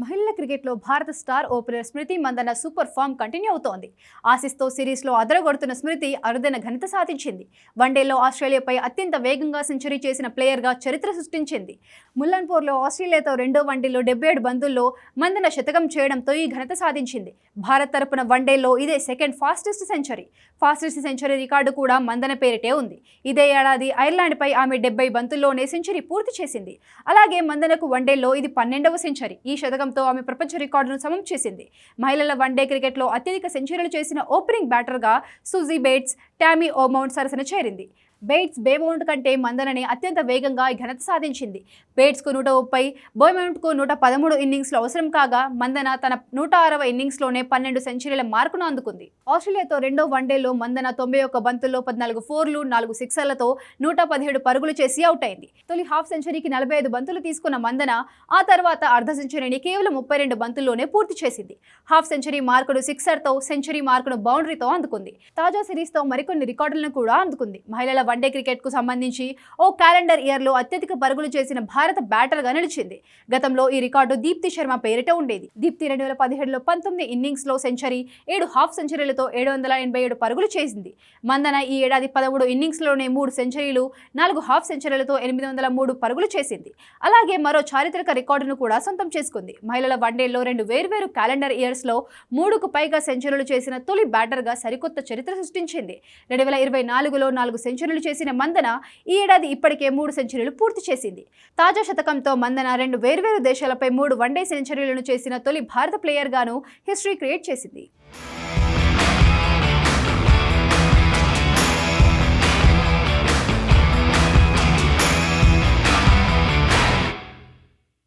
మహిళల క్రికెట్లో భారత star opener Smriti Mandhana super form continue అవుతోంది. ఆసిస్తో సిరీస్లో అదరగొడుతున్న స్మృతి అరుదైన ఘనత సాధించింది. వన్డేలో ఆస్ట్రేలియాపై అత్యంత వేగంగా సెంచరీ చేసిన ప్లేయర్గా చరిత్ర సృష్టించింది. ముల్లన్పూర్లో ఆస్ట్రేలియాతో రెండో వన్డేలో డెబ్బై ఏడు బంతుల్లో మందన శతకం చేయడంతో ఈ ఘనత సాధించింది. భారత్ తరపున వన్డేలో ఇదే second fastest century. Fastest century record కూడా మందన పేరిటే ఉంది. ఇదే ఏడాది ఐర్లాండ్పై ఆమె డెబ్బై బంతుల్లోనే సెంచరీ పూర్తి చేసింది. అలాగే మందనకు వన్డేలో ఇది పన్నెండవ సెంచరీ. ఈ శతకం శతకంతో ఆమె ప్రపంచ రికార్డును సమం చేసింది. మహిళల వన్డే క్రికెట్లో అత్యధిక సెంచరీలు చేసిన ఓపెనింగ్ బ్యాటర్గా సుజీ బేట్స్ టామీ ఓమౌంట్ సరసన చేరింది. బేట్స్ బేమౌంట్ కంటే మందనని అత్యంత వేగంగా ఘనత సాధించింది. బేట్స్కు నూట ముప్పై బోమౌంట్కు నూట పదమూడు ఇన్నింగ్స్లో అవసరం కాగా మందన తన నూట అరవై ఇన్నింగ్స్లోనే పన్నెండు సెంచరీల మార్కును అందుకుంది. ఆస్ట్రేలియాతో రెండో వన్డేలో మందన తొంభై ఒక్క బంతుల్లో పద్నాలుగు ఫోర్లు నాలుగు సిక్సర్లతో నూట పదిహేడు పరుగులు చేసి అవుట్ అయింది. తొలి హాఫ్ సెంచరీకి నలభై ఐదు బంతులు తీసుకున్న మందన ఆ తర్వాత అర్ధ సెంచరీని కేవలం ముప్పై రెండు బంతుల్లోనే పూర్తి చేసింది. హాఫ్ సెంచరీ మార్కును సిక్సర్తో సెంచరీ మార్కును బౌండరీతో అందుకుంది. తాజా సిరీస్తో మరికొన్ని రికార్డులను కూడా అందుకుంది. మహిళల వన్డే క్రికెట్కు సంబంధించి ఓ క్యాలెండర్ ఇయర్లో అత్యధిక పరుగులు చేసిన భారత బ్యాటర్గా నిలిచింది. గతంలో ఈ రికార్డు దీప్తి శర్మ పేరిట ఉండేది. దీప్తి రెండు వేల పదిహేడులో పంతొమ్మిది ఇన్నింగ్స్లో సెంచరీ ఏడు హాఫ్ సెంచరీలతో ఏడు వందల ఎనభై ఏడు పరుగులు చేసింది. మందన ఈ ఏడాది పదమూడు ఇన్నింగ్స్లోనే మూడు సెంచరీలు నాలుగు హాఫ్ సెంచరీలతో ఎనిమిది వందల మూడు పరుగులు చేసింది. అలాగే మరో చారిత్రక రికార్డును కూడా సొంతం చేసుకుంది. మహిళల వన్డేలో రెండు వేర్వేరు క్యాలెండర్ ఇయర్స్లో మూడుకు పైగా సెంచరీలు చేసిన తొలి బ్యాటర్గా సరికొత్త చరిత్ర సృష్టించింది. రెండు వేల ఇరవై నాలుగులో నాలుగు సెంచరీలు సెంచరీలు చేసిన మందన ఈ ఏడాది ఇప్పటికే మూడు సెంచరీలు పూర్తి చేసింది. తాజా శతకంతో మందన రెండు వేర్వేరు దేశాలపై మూడు వన్డే సెంచరీలను చేసిన తొలి భారత ప్లేయర్గాను హిస్టరీ క్రియేట్ చేసింది.